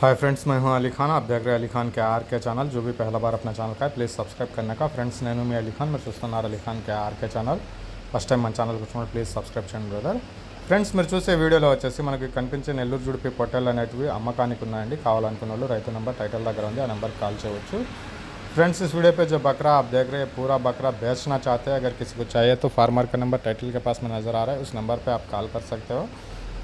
Hi friends मैं हूं अली खान आप देख रहे हैं अली खान के आर के चैनल जो भी पहला बार अपना ఛానల్ का है प्लीज़ సబ్స్క్రైబ్ करने का ఫ్రెండ్స్ నేను మీ అలీ ఖాన్ మీరు చూస్తున్నారు Ali Khan K RK channel first time మన ఛానల్కి వచ్చినప్పుడు ప్లీజ్ సబ్స్క్రైబ్ చేయండి బ్రదర్ ఫ్రెండ్స్ మీరు చూసే వీడియోలో వచ్చేసి మనకి కనిపించే నెల్లూరు జుడిపి పొట్టేలు అనేటివి అమ్మకానికి ఉన్నాయండి కావాలనుకున్న వాళ్ళు రైతు నెంబర్ టైటిల్ దగ్గర ఉంది ఆ నెంబర్కి కాల్ చేయవచ్చు फ्रेंड्स इस वीडियो पे जो बकरा आप देख रहे हैं पूरा बकरा बेचना चाहते हैं अगर किसी को चाहिए तो फार्मर का नंबर टाइटल के पास में नज़र आ रहा है उस नंबर पे आप कॉल कर सकते हो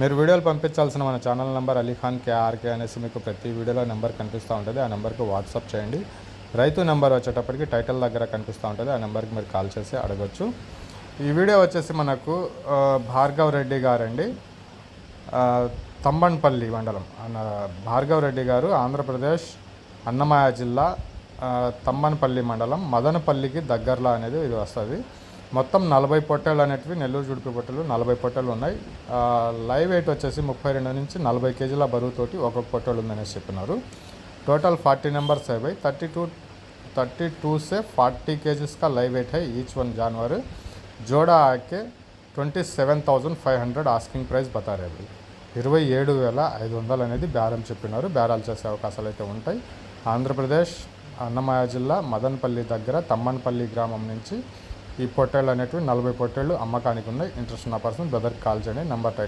మీరు వీడియోలు పంపించాల్సిన మన ఛానల్ నెంబర్ అలీఖాన్ కేఆర్కే అనేసి మీకు ప్రతి వీడియోలో నెంబర్ కనిపిస్తూ ఉంటుంది. ఆ నెంబర్కి వాట్సాప్ చేయండి. రైతు నెంబర్ వచ్చేటప్పటికి టైటిల్ దగ్గర కనిపిస్తూ ఉంటుంది. ఆ నెంబర్కి మీరు కాల్ చేసి అడగచ్చు. ఈ వీడియో వచ్చేసి మనకు భార్గవ్ రెడ్డి గారండి. తంబన్పల్లి మండలం అన్న భార్గవ్ రెడ్డి గారు ఆంధ్రప్రదేశ్ అన్నమయ్య జిల్లా తంబన్పల్లి మండలం మదనపల్లికి దగ్గరలో అనేది ఇది వస్తుంది. మొత్తం నలభై పొట్టేలు అనేటివి నెల్లూరు జుడిపి పొట్టెలు నలభై పొట్టెలు ఉన్నాయి ఆ, లైవ్ వెయిట్ వచ్చేసి ముప్పై రెండు నుంచి నలభై కేజీల బరువుతోటి ఒక్కొక్క పొట్టేలు ఉందనేసి చెప్పినారు टोटल फार्टी नंबर्स है भाई थर्टी टू थर्टी टू से फार्टी केजीस का लाइव वेट है ईच वन जानवर जोड़ा आके twenty seven thousand five hundred asking price బతారే భాయ్ ఇరవై ఏడు వేల ఐదు వందలు అనేది బేరం చెప్పినారు బేరాలు చేసే అవకాశాలు అయితే ఉంటాయి ఆంధ్రప్రదేశ్ అన్నమయ్య జిల్లా మదనపల్లి దగ్గర తమ్మన్పల్లి గ్రామం నుంచి ఈ పొట్టేళ్ళు అనేటివి నలభై పొట్టేళ్ళు అమ్మకానికి ఉన్నాయి. ఇంట్రెస్ట్ ఉన్న పర్సన్ బ్రదర్కి కాల్ చేయండి. Number tight